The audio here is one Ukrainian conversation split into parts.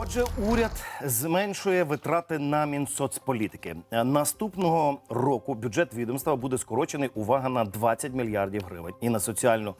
Отже, уряд зменшує витрати на Мінсоцполітики. Наступного року бюджет відомства буде скорочений увага на 20 мільярдів гривень. І на соціальну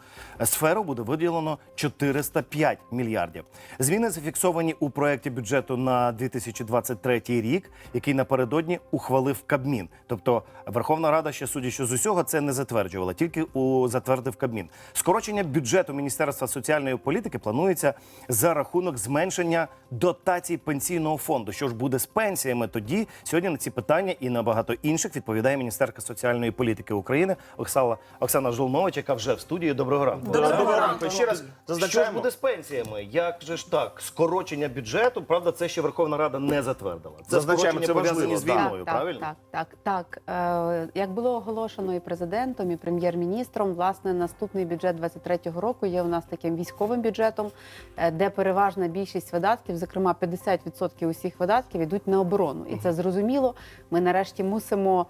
сферу буде виділено 405 мільярдів. Зміни зафіксовані у проєкті бюджету на 2023 рік, який напередодні ухвалив Кабмін. Тобто Верховна Рада ще судячи з усього це не затверджувала, тільки у затвердив Кабмін. Скорочення бюджету Міністерства соціальної політики планується за рахунок зменшення дотацій пенсійного фонду. Що ж буде з пенсіями тоді? Сьогодні на ці питання і на багато інших відповідає міністерка соціальної політики України Оксана Оксана Жолнович, яка вже в студії. Доброго ранку. Доброго ранку. Ще раз Що ж буде з пенсіями? Як же ж так? Скорочення бюджету, правда, це ще Верховна Рада не затвердила. Це Зазначаємо, це пов'язані з так. війною, так, правильно? Так, так, так. Е, як було оголошено і президентом, і прем'єр-міністром, власне, наступний бюджет 23-го року є у нас таким військовим бюджетом, е, де переважна більшість видатків, зокрема 50% усіх видатків, йдуть на оборону. І це зрозуміло. Ми нарешті мусимо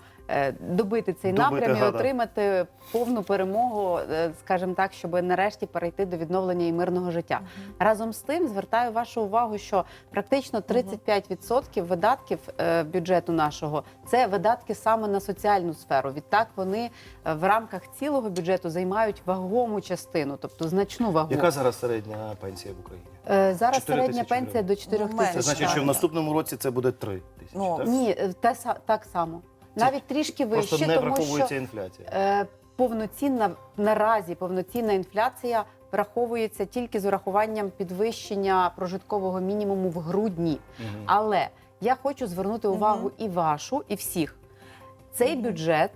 добити цей Добити, напрям і гада. отримати повну перемогу, е, скажімо так, щоб нарешті перейти до відновлення і мирного життя. Разом з тим звертаю вашу увагу, що практично 35% видатків е, бюджету нашого це видатки саме на соціальну сферу. Відтак вони е, в рамках цілого бюджету займають вагому частину, тобто значну вагу. Яка зараз середня пенсія в Україні? Е, Зараз середня пенсія до 4 Ну, менше. Це значить, що в наступному році це буде 3 тисячі. Ну, так? Ні, е, те са- так само. Навіть трішки Просто вище, не тому враховується що інфляція. Е, повноцінна наразі повноцінна інфляція враховується тільки з урахуванням підвищення прожиткового мінімуму в грудні. Мгм. Але я хочу звернути увагу і вашу, і всіх. Цей бюджет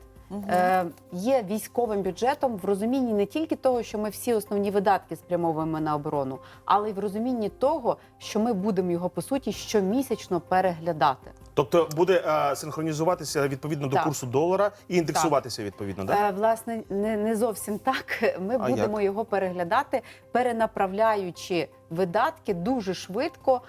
е, є військовим бюджетом в розумінні не тільки того, що ми всі основні видатки спрямовуємо на оборону, але й в розумінні того, що ми будемо його по суті щомісячно переглядати. Тобто буде е, синхронізуватися відповідно до Так. курсу долара і індексуватися відповідно, так? Е, Власне, не, не зовсім так. Ми А будемо його переглядати, перенаправляючи видатки дуже швидко,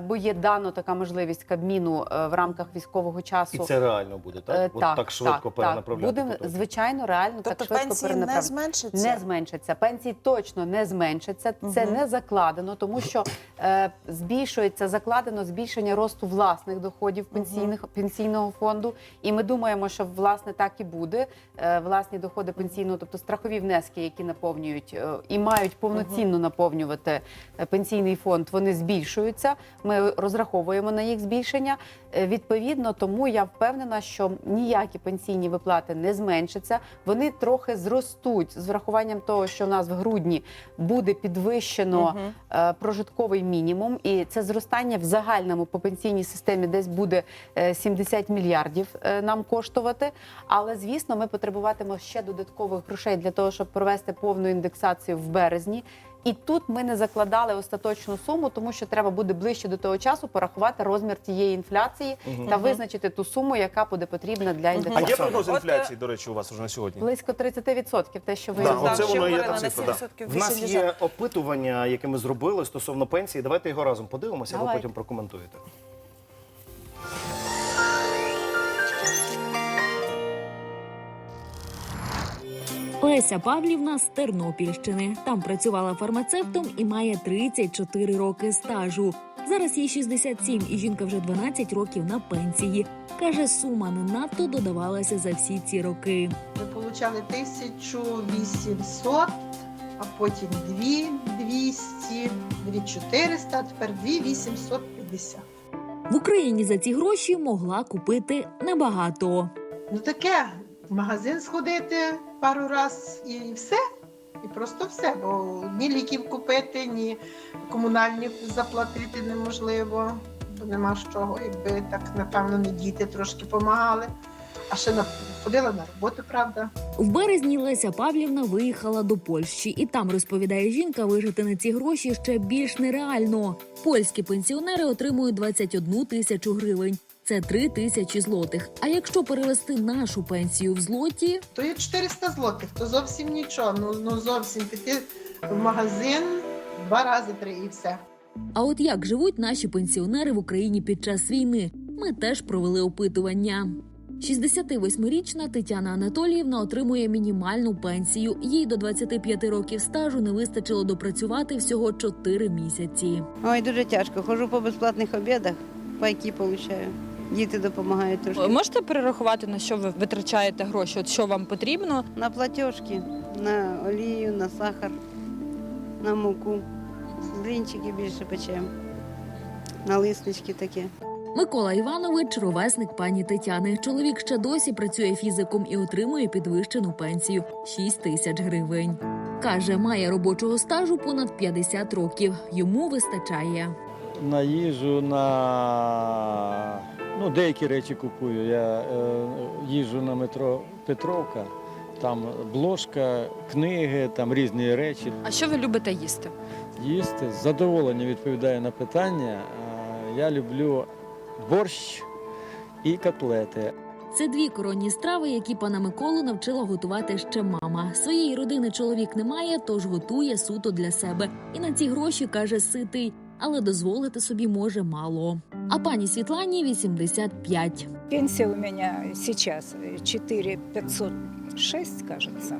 бо є дано така можливість Кабміну е, в рамках військового часу. І це реально буде, так? Е, От так, швидко перенаправляти. Будемо потоки. звичайно реально Тобто так швидко пенсії не перенаправляти. зменшаться? Не зменшиться. Пенсії точно не зменшаться. Це Мгм. не закладено, тому що е, збільшується закладено збільшення росту власних доходів пенсійних пенсійного фонду. І ми думаємо, що власне так і буде. Е, власні доходи пенсійного, тобто страхові внески, які наповнюють е, і мають повноцінно наповнювати е, пенсійний фонд, вони збільшуються. Ми розраховуємо на їх збільшення. Е, Відповідно, тому я впевнена, що ніякі пенсійні виплати не зменшаться. Вони трохи зростуть з врахуванням того, що в нас в грудні буде підвищено е, прожитковий мінімум, і це зростання в загальному по пенсійній системі десь буде е, 70 мільярдів е, нам коштувати. Але звісно, ми потребуватимемо ще додаткових грошей для того, щоб провести повну індексацію в березні. І тут ми не закладали остаточну суму, тому що треба буде ближче до того часу порахувати розмір тієї інфляції та визначити ту суму, яка буде потрібна для А індексації. є прогноз е, інфляції, до речі, у вас уже на сьогодні? Близько 30%, те, що ви Да, оце воно і є та на цифра, да. 7% В нас є опитування, яке ми зробили стосовно пенсії. Давайте його разом подивимося, а ви потім прокоментуєте. Леся Павлівна з Тернопільщини. Там працювала фармацевтом і має 34 роки стажу. Зараз їй 67, і жінка вже 12 років на пенсії. Каже, сума не надто додавалася за всі ці роки. Ми получали 1800, а потім 2200, 2400, а тепер 2850. В Україні за ці гроші могла купити небагато. Ну таке, в магазин сходити пару раз і все. І просто все, бо ні ліків купити, ні комунальні заплатити неможливо, бо нема з чого, якби так, напевно, не діти трошки допомагали. А ще ходила на роботу, правда. В березні Леся Павлівна виїхала до Польщі, і там розповідає жінка, вижити на ці гроші ще більш нереально. Польські пенсіонери отримують 21 тисячу гривень. Це 3 тисячі злотих. А якщо перевести нашу пенсію в злоті, То є 400 злотих, то зовсім нічого. Ну, ну зовсім піти в магазин два рази три і все. А от як живуть наші пенсіонери в Україні під час війни? Ми теж провели опитування. 68-річна Тетяна Анатоліївна отримує мінімальну пенсію. Їй до 25 років стажу не вистачило допрацювати всього 4 місяці. Ой, дуже тяжко. Хожу по безплатних обідах, пайки получаю. Діти допомагають трошки. Можете перерахувати, на що ви витрачаєте гроші? От що вам потрібно? На платіжки, на олію, на сахар, на муку. Блінчики більше печемо. На лиснички такі. Микола Іванович ровесник пані Тетяни. Чоловік ще досі працює фізиком і отримує підвищену пенсію 6 тисяч гривень. Каже, має робочого стажу понад 50 років. Йому вистачає. на їжу, на ну, деякі речі купую. Я е, їжджу на метро Петровка, там бложка, книги, там різні речі. А що ви любите їсти? Їсти з задоволенням відповідаю на питання. Е, Я люблю борщ і котлети. Це дві коронні страви, які пана Миколу навчила готувати ще мама. Своєї родини чоловік не має, тож готує суто для себе. І на ці гроші каже ситий, але дозволити собі може мало. А пані Світлані 85. Пенсия у меня сейчас 4506, кажется.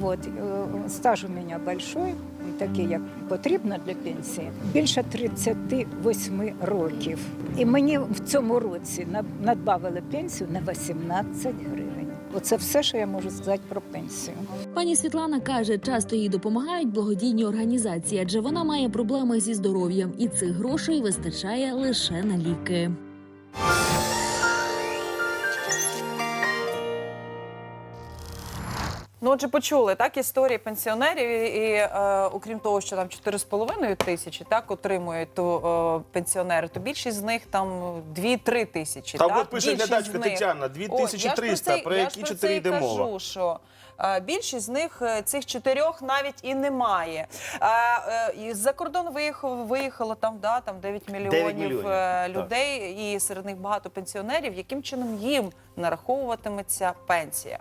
Вот. э, Стаж у меня большой, такий, як потрібно для пенсії, більше 38 років. І мені в цьому році на- надбавили пенсію на 18 гривень. Оце все, що я можу сказати про пенсію. Пані Світлана каже, часто їй допомагають благодійні організації, адже вона має проблеми зі здоров'ям, і цих грошей вистачає лише на ліки. Ну, отже, почули так історії пенсіонерів, і, і е, окрім того, що там 4,5 тисячі так отримують то е, пенсіонери, то більшість з них там 2-3 тисячі. Там так? от пише глядачка. Тетяна, О, 2300, я ж про які ж чотири це йде і мова? Кажу, що е, більшість з них е, цих чотирьох навіть і немає. Е, за кордон виїхало, виїхало там, да, там 9 мільйонів, 9 мільйонів, е, так. людей, і серед них багато пенсіонерів. Яким чином їм нараховуватиметься пенсія?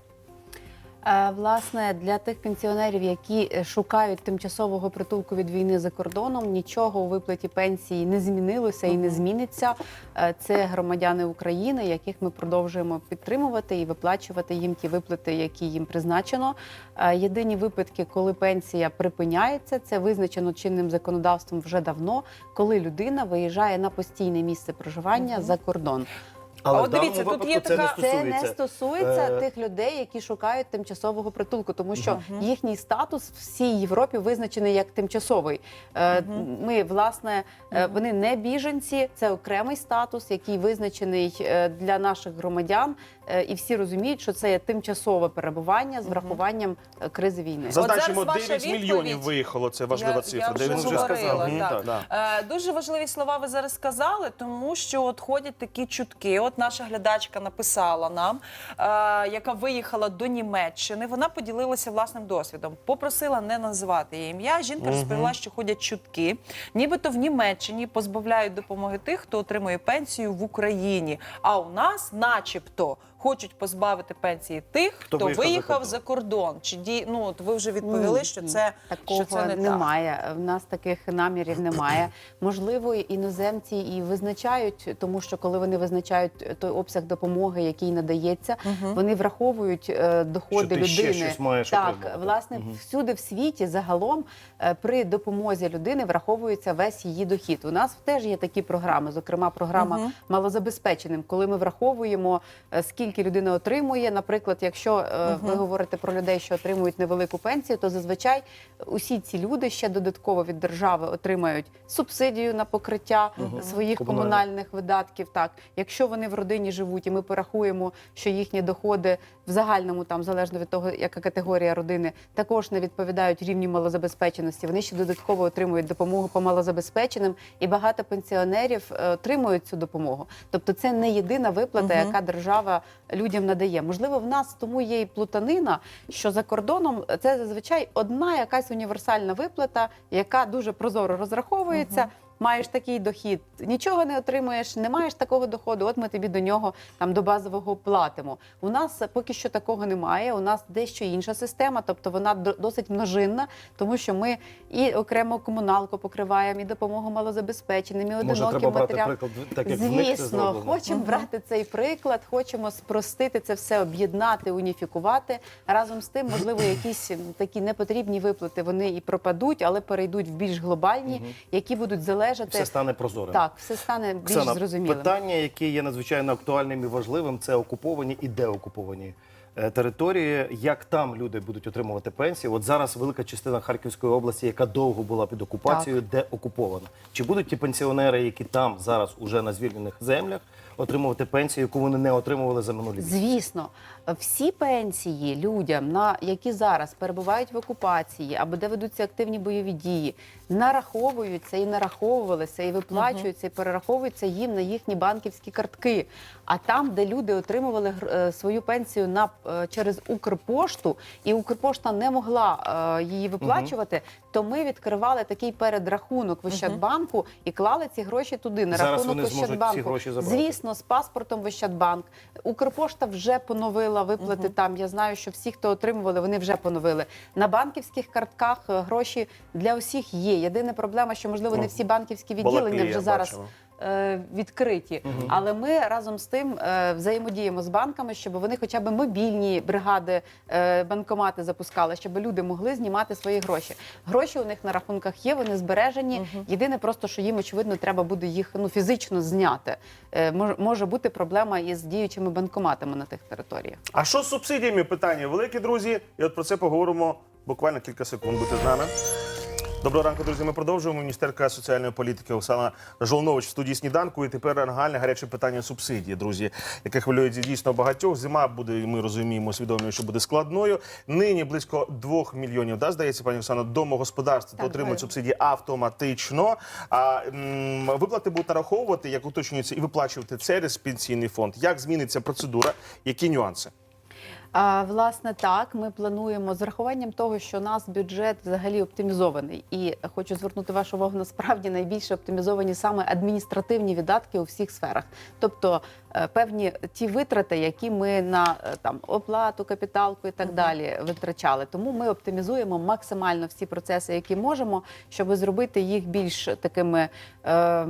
Власне, для тих пенсіонерів, які е, шукають тимчасового притулку від війни за кордоном, нічого у виплаті пенсії не змінилося і не зміниться. Е, Це громадяни України, яких ми продовжуємо підтримувати і виплачувати їм ті виплати, які їм призначено. Е, Єдині випадки, коли пенсія припиняється, це визначено чинним законодавством вже давно, коли людина виїжджає на постійне місце проживання за кордон. Але А от дивіться, тут є це така- не Це не стосується. стосується Е, тих людей, які шукають тимчасового притулку, тому що їхній статус в всій Європі визначений як тимчасовий. Е, Ми власне е, вони не біженці, це окремий статус, який визначений для наших громадян, і всі розуміють, що це є тимчасове перебування з врахуванням кризи війни. Зазначимо, От 9 ваша мільйонів виїхало, це важлива я, цифра. Я вже говорила, Мгм, так. Е, дуже важливі слова ви зараз сказали, тому що от ходять такі чутки. От наша глядачка написала нам, е, яка виїхала до Німеччини. Вона поділилася власним досвідом. Попросила не називати її ім'я. Жінка розповіла, що ходять чутки, нібито в Німеччині позбавляють допомоги тих, хто отримує пенсію в Україні. А у нас, начебто, хочуть позбавити пенсії тих, хто, виїхав за виїхав кордон. за кордон. Чи ді... ну, от ви вже відповіли, Ні, що ні. це Такого що це не немає. В нас таких намірів немає. Можливо, іноземці і визначають, тому що коли вони визначають той обсяг допомоги, який надається, вони враховують е, доходи Що ти ще людини. щось маєш так, отримувати. власне, всюди в світі загалом е, при допомозі людини враховується весь її дохід. У нас теж є такі програми, зокрема, програма малозабезпеченим, коли ми враховуємо, е, скільки людина отримує. Наприклад, якщо е, ви говорите про людей, що отримують невелику пенсію, то зазвичай усі ці люди ще додатково від держави отримають субсидію на покриття своїх Комунальних. комунальних видатків. Так, якщо вони в родині живуть, і ми порахуємо, що їхні доходи в загальному, там залежно від того, яка категорія родини, також не відповідають рівню малозабезпеченості. Вони ще додатково отримують допомогу по малозабезпеченим, і багато пенсіонерів е, отримують цю допомогу. Тобто, це не єдина виплата, яка держава людям надає. Можливо, в нас тому є і плутанина, що за кордоном це зазвичай одна якась універсальна виплата, яка дуже прозоро розраховується. Маєш такий дохід, нічого не отримуєш, не маєш такого доходу. От ми тобі до нього там до базового платимо. У нас поки що такого немає. У нас дещо інша система, тобто вона досить множинна, тому що ми і окремо комуналку покриваємо, і допомогу малозабезпеченим, і Може, одиноким треба брати матерям. приклад, так як в них це Звісно, зроблено. хочемо брати цей приклад, хочемо спростити це все, об'єднати, уніфікувати. Разом з тим, можливо, якісь такі непотрібні виплати вони і пропадуть, але перейдуть в більш глобальні, які будуть залежати. Все стане прозорим. Так, все стане більш Оксана, зрозумілим. питання, яке є надзвичайно актуальним і важливим, це окуповані і деокуповані е, території. Як там люди будуть отримувати пенсії? От зараз велика частина Харківської області, яка довго була під окупацією, де окупована. Чи будуть ті пенсіонери, які там зараз уже на звільнених землях, отримувати пенсію, яку вони не отримували за минулі місяці? Звісно, всі пенсії людям, на які зараз перебувають в окупації або де ведуться активні бойові дії, нараховуються і нараховувалися, і виплачуються, і перераховуються їм на їхні банківські картки. А там, де люди отримували е, свою пенсію на е, через Укрпошту, і Укрпошта не могла е, її виплачувати, то ми відкривали такий передрахунок в Ощадбанку і клали ці гроші туди на Зараз рахунок вони зможуть ці гроші забрати. Звісно, з паспортом в Ощадбанк. Укрпошта вже поновила виплати там. Я знаю, що всі, хто отримували, вони вже поновили. На банківських картках е, гроші для усіх є. Єдина проблема, що можливо не Ну, всі банківські відділення вже зараз. Е, Відкриті, але ми разом з тим е, взаємодіємо з банками, щоб вони хоча б мобільні бригади, е, банкомати запускали, щоб люди могли знімати свої гроші. Гроші у них на рахунках є, вони збережені. Єдине, просто що їм очевидно треба буде їх ну фізично зняти. Може бути проблема із діючими банкоматами на тих територіях. А що з субсидіями? Питання великі, друзі. І от про це поговоримо буквально кілька секунд. Будьте з нами. Доброго ранку, друзі. Ми продовжуємо. Міністерка соціальної політики Оксана Жолнович в студії сніданку. І тепер нагальне гаряче питання субсидії, друзі, яке хвилює дійсно багатьох. Зима буде, ми розуміємо, свідомі, що буде складною. Нині близько двох мільйонів, да, здається, пані Оксана, домогосподарств Так, отримують субсидії автоматично. А м, виплати будуть нараховувати, як уточнюється, і виплачувати через пенсійний фонд. Як зміниться процедура? Які нюанси? А, власне, так, ми плануємо з рахуванням того, що у нас бюджет взагалі оптимізований. І хочу звернути вашу увагу, насправді найбільше оптимізовані саме адміністративні видатки у всіх сферах. Тобто певні ті витрати, які ми на е, там оплату, капіталку і так далі витрачали. Тому ми оптимізуємо максимально всі процеси, які можемо, щоб зробити їх більш такими е,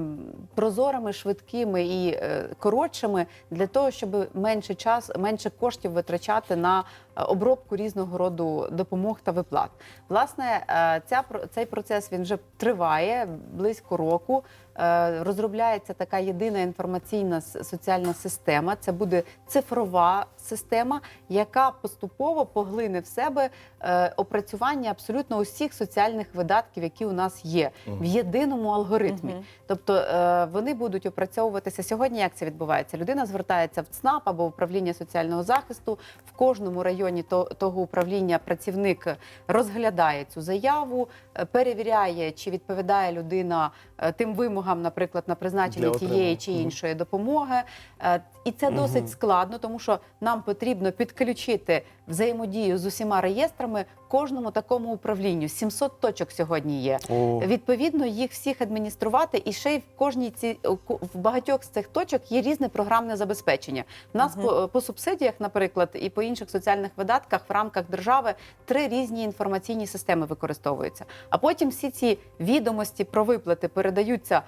прозорими, швидкими і е, коротшими, для того, щоб менше час, менше коштів витрачати на е, обробку різного роду допомог та виплат. Власне, е, ця цей процес він вже триває близько року. Е, Розробляється така єдина інформаційна соціальна система. Це буде цифрова система, яка поступово поглине в себе е, опрацювання абсолютно усіх соціальних видатків, які у нас є, в єдиному алгоритмі. Тобто вони будуть опрацьовуватися сьогодні. Як це відбувається? Людина звертається в ЦНАП або в управління соціального захисту. В кожному районі то- того управління працівник розглядає цю заяву, е, перевіряє, чи відповідає людина е, тим вимогам, наприклад, на призначення тієї чи іншої допомоги. Е, І це досить складно, тому що нам потрібно підключити взаємодію з усіма реєстрами кожному такому управлінню. 700 точок сьогодні є. О. Відповідно, їх всіх адмініструвати, і ще й в кожній ці в багатьох з цих точок є різне програмне забезпечення. У нас по, по субсидіях, наприклад, і по інших соціальних видатках в рамках держави три різні інформаційні системи використовуються. А потім всі ці відомості про виплати передаються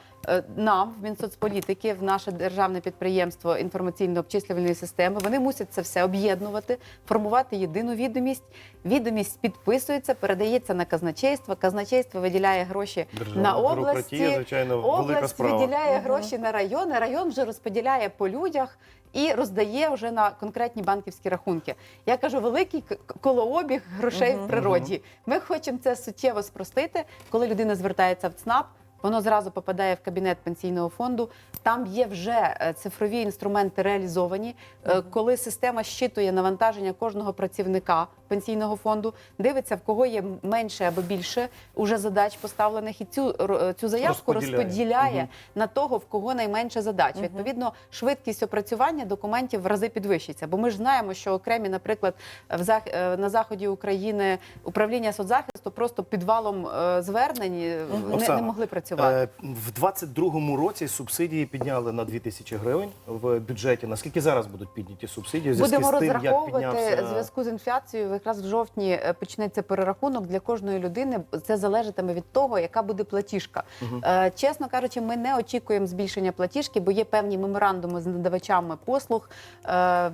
нам в Мінсоцполітики, в наше державне підприємство інформаційно-обчислювальної системи. Вони мусять це все об'єднувати, формувати єдину відомість. Відомість підписується, передається на казначейство. Казначейство виділяє гроші Державна на області. звичайно, велика Область справа. виділяє гроші на райони. Район вже розподіляє по людях. І роздає вже на конкретні банківські рахунки. Я кажу, великий колообіг грошей в природі. Ми хочемо це суттєво спростити, коли людина звертається в ЦНАП. Воно зразу попадає в кабінет пенсійного фонду. Там є вже е, цифрові інструменти реалізовані, е, коли система щитує навантаження кожного працівника пенсійного фонду, дивиться, в кого є менше або більше уже задач поставлених, і цю цю заявку Розподіляє. розподіляє на того, в кого найменше задач. Відповідно, швидкість опрацювання документів в рази підвищиться. Бо ми ж знаємо, що окремі, наприклад, в зах... е, на заході України управління соцзахисту просто підвалом е, звернень е, не, не могли працювати. Працювати. Е, В 22-му році субсидії підняли на 2 тисячі гривень в бюджеті. Наскільки зараз будуть підняті субсидії? Будемо з тим, як розраховувати піднявся... в зв'язку з інфляцією. Якраз в жовтні е, почнеться перерахунок для кожної людини. Це залежатиме від того, яка буде платіжка. Е, Чесно кажучи, ми не очікуємо збільшення платіжки, бо є певні меморандуми з надавачами послуг.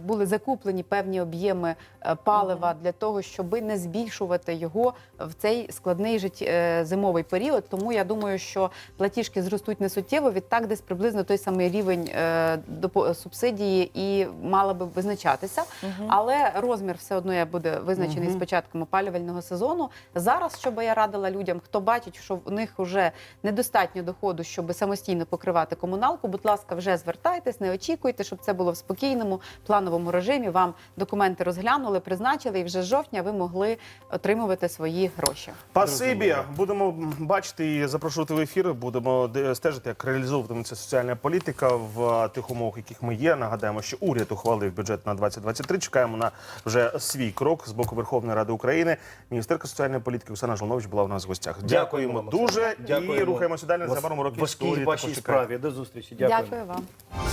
Були закуплені певні об'єми палива для того, щоб не збільшувати його в цей складний жит... е, зимовий період. Тому я думаю, що платіжки зростуть не суттєво. Відтак, десь приблизно той самий рівень е, субсидії і мала би визначатися. Але розмір все одно я буде визначений з початком опалювального сезону. Зараз, що би я радила людям, хто бачить, що в них вже недостатньо доходу, щоб самостійно покривати комуналку. Будь ласка, вже звертайтесь, не очікуйте, щоб це було в спокійному плановому режимі. Вам документи розглянули, призначили, і вже з жовтня ви могли отримувати свої гроші. Спасибі. Будемо бачити і запрошувати в ефір. Будемо стежити, як реалізовуватиметься соціальна політика в тих умовах, яких ми є. Нагадаємо, що уряд ухвалив бюджет на 2023. Чекаємо на вже свій крок з боку Верховної Ради України. Міністерка соціальної політики Оксана Жолнович була у нас в гостях. Дякуємо, Дякуємо дуже дуже і рухаємося далі. Незабаром уроки важкій вашій справі. До зустрічі. Дякую. Дякую вам.